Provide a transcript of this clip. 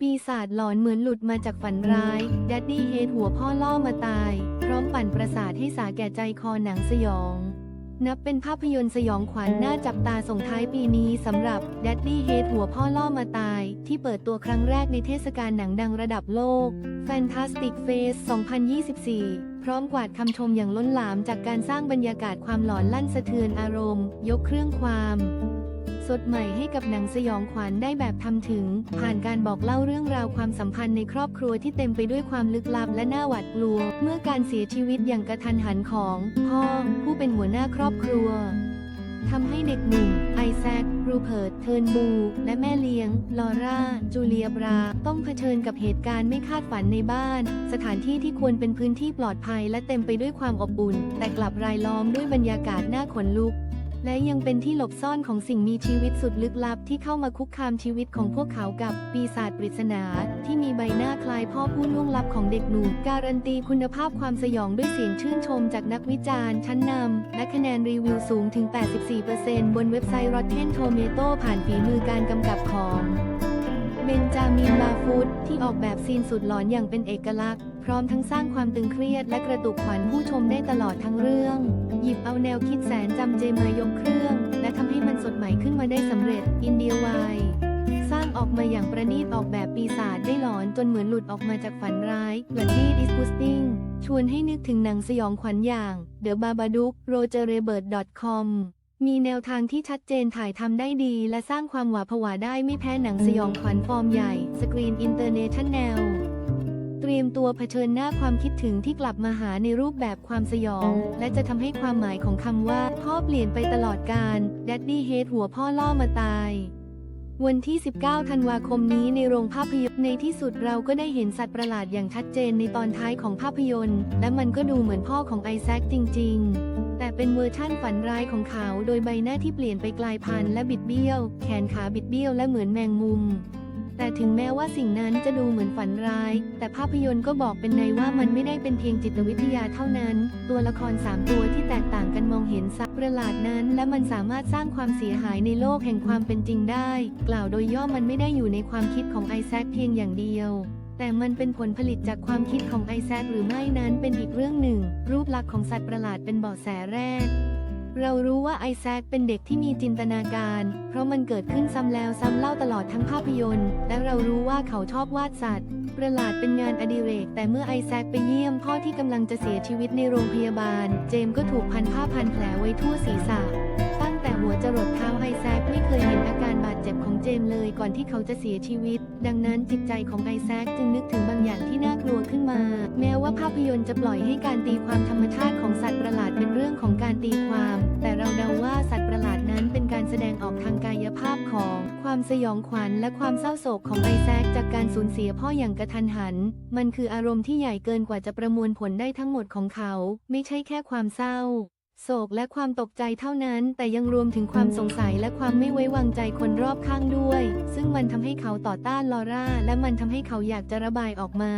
ปีศาจหลอนเหมือนหลุดมาจากฝันร้าย ดัดดี้เฮดหัวพ่อล่อมาตาย พร้อมปั่นประสาทให้สาแก่ใจคอหนังสยอง นับเป็นภาพยนตร์สยองขวัญน่าจับตาส่งท้ายปีนี้สำหรับ d ดดดี้เฮดหัวพ่อล่อมาตาย ที่เปิดตัวครั้งแรกในเทศกาลหนังดังระดับโลก Fantastic Face 2024 พร้อมกวาดคำชมอย่างล้นหลามจากการสร้างบรรยากาศความหลอนลั่นสะเทือนอารมณ์ ยกเครื่องความ สดใหม่ให้กับหนังสยองขวัญได้แบบทำถึง ผ่านการบอกเล่าเรื่องราวความสัมพันธ์ในครอบครัวที่เต็มไปด้วยความลึกลับและน่าหวาดกลัว เมื่อการเสียชีวิตอย่างกระทันหันของพ่อผู้เป็นหัวหน้าครอบครัวทำให้เด็กหนุ่มไอแซค รูเพิร์ต เทิร์นบู และแม่เลี้ยง ลอร่า จูเลียบรา ต้องเผชิญกับเหตุการณ์ไม่คาดฝันในบ้าน สถานที่ที่ควรเป็นพื้นที่ปลอดภัยและเต็มไปด้วยความอบอุ่น แต่กลับรายล้อมด้วยบรรยากาศน่าขนลุก และยังเป็นที่หลบซ่อนของสิ่งมีชีวิตสุดลึกลับที่เข้ามาคุกคามชีวิตของพวกเขากับปีศาจปริศนา ที่มีใบหน้าคล้ายพ่อผู้ล่วงลับของเด็กหนุ่มการันตีคุณภาพความสยองด้วยเสียงชื่นชมจากนักวิจารณ์ชั้นนำและคะแนนรีวิวสูงถึง 84%บนเว็บไซต์ Rotten Tomato ผ่านฝีมือการกำกับของ ที่ออกแบบซีนสุดหลอนอย่างเป็นเอกลักษณ์ พร้อมทั้งสร้างความตึงเครียดและกระตุกขวัญผู้ชมได้ตลอดทั้งเรื่อง หยิบเอาแนวคิดแสนจำเจมายกเครื่อง และทำให้มันสดใหม่ขึ้นมาได้สำเร็จอินเดียวายสร้างออกมาอย่างประณีตออกแบบปีศาจได้หลอนจนเหมือนหลุดออกมาจากฝันร้าย Bloody Disgusting ชวนให้นึกถึงหนังสยองขวัญอย่าง The Babadook rogerebird.com มีแนวทางที่ชัดเจนถ่ายทำได้ดี และสร้างความหวาดผวาได้ไม่แพ้หนังสยองขวัญฟอร์มใหญ่ Screen International เตรียมตัวเผชิญหน้าความคิดถึงที่กลับมาหาในรูปแบบความสยอง และจะทำให้ความหมายของคำว่า พ่อเปลี่ยนไปตลอดกาล Daddy Hate หัวพ่อล่อมาตาย วันที่ 19 ธันวาคมนี้ในโรงภาพยนตร์ในที่สุดเราก็ได้เห็นสัตว์ประหลาดอย่างชัดเจนในตอนท้ายของภาพยนตร์ และมันก็ดูเหมือนพ่อของไอแซคจริง ๆ เป็นเวอร์ชั่นฝันร้ายของเขา โดยใบหน้าที่เปลี่ยนไปกลายพันธุ์และบิดเบี้ยว แขนขาบิดเบี้ยวและเหมือนแมงมุม แต่ถึงแม้ว่าสิ่งนั้นจะดูเหมือนฝันร้าย แต่ภาพยนตร์ก็บอกเป็นในว่ามันไม่ได้เป็นเพียงจิตวิทยาเท่านั้น ตัวละคร 3 ตัวที่แตกต่างกันมองเห็นสัตว์ประหลาดนั้น และมันสามารถสร้างความเสียหายในโลกแห่งความเป็นจริงได้ กล่าวโดยย่อมันไม่ได้อยู่ในความคิดของไอแซคเพียงอย่างเดียว แต่มันเป็นผลผลิตจากความคิดของไอแซคหรือไม่นั้นเป็นอีกเรื่องหนึ่ง รูปลักษณ์ของสัตว์ประหลาดเป็นเบาะแสแรก เรารู้ว่าไอแซคเป็นเด็กที่มีจินตนาการ เพราะมันเกิดขึ้นซ้ำแล้วซ้ำเล่าตลอดทั้งภาพยนตร์ และเรารู้ว่าเขาชอบวาดสัตว์ ประหลาดเป็นงานอดิเรก แต่เมื่อไอแซคไปเยี่ยมพ่อที่กำลังจะเสียชีวิตในโรงพยาบาล เจมส์ก็ถูกพันผ้าพันแผลไว้ทั่วศีรษะ ตั้งแต่หัวจรดเท้าไอแซค ของเจมเลยก่อนที่เขาจะเสียชีวิต ดังนั้นจิตใจของไอแซคจึงนึกถึงบางอย่างที่น่ากลัวขึ้นมา แม้ว่าภาพยนตร์จะปล่อยให้การตีความธรรมชาติของสัตว์ประหลาดเป็นเรื่องของการตีความ แต่เราเดาว่าสัตว์ประหลาดนั้นเป็นการแสดงออกทางกายภาพของความสยองขวัญและความเศร้าโศกของไอแซคจากการสูญเสียพ่ออย่างกระทันหัน มันคืออารมณ์ที่ใหญ่เกินกว่าจะประมวลผลได้ทั้งหมดของเขา ไม่ใช่แค่ความเศร้า โศกและความตกใจเท่านั้น แต่ยังรวมถึงความสงสัยและความไม่ไว้วางใจคนรอบข้างด้วย ซึ่งมันทำให้เขาต่อต้านลอร่า และมันทำให้เขาอยากจะระบายออกมา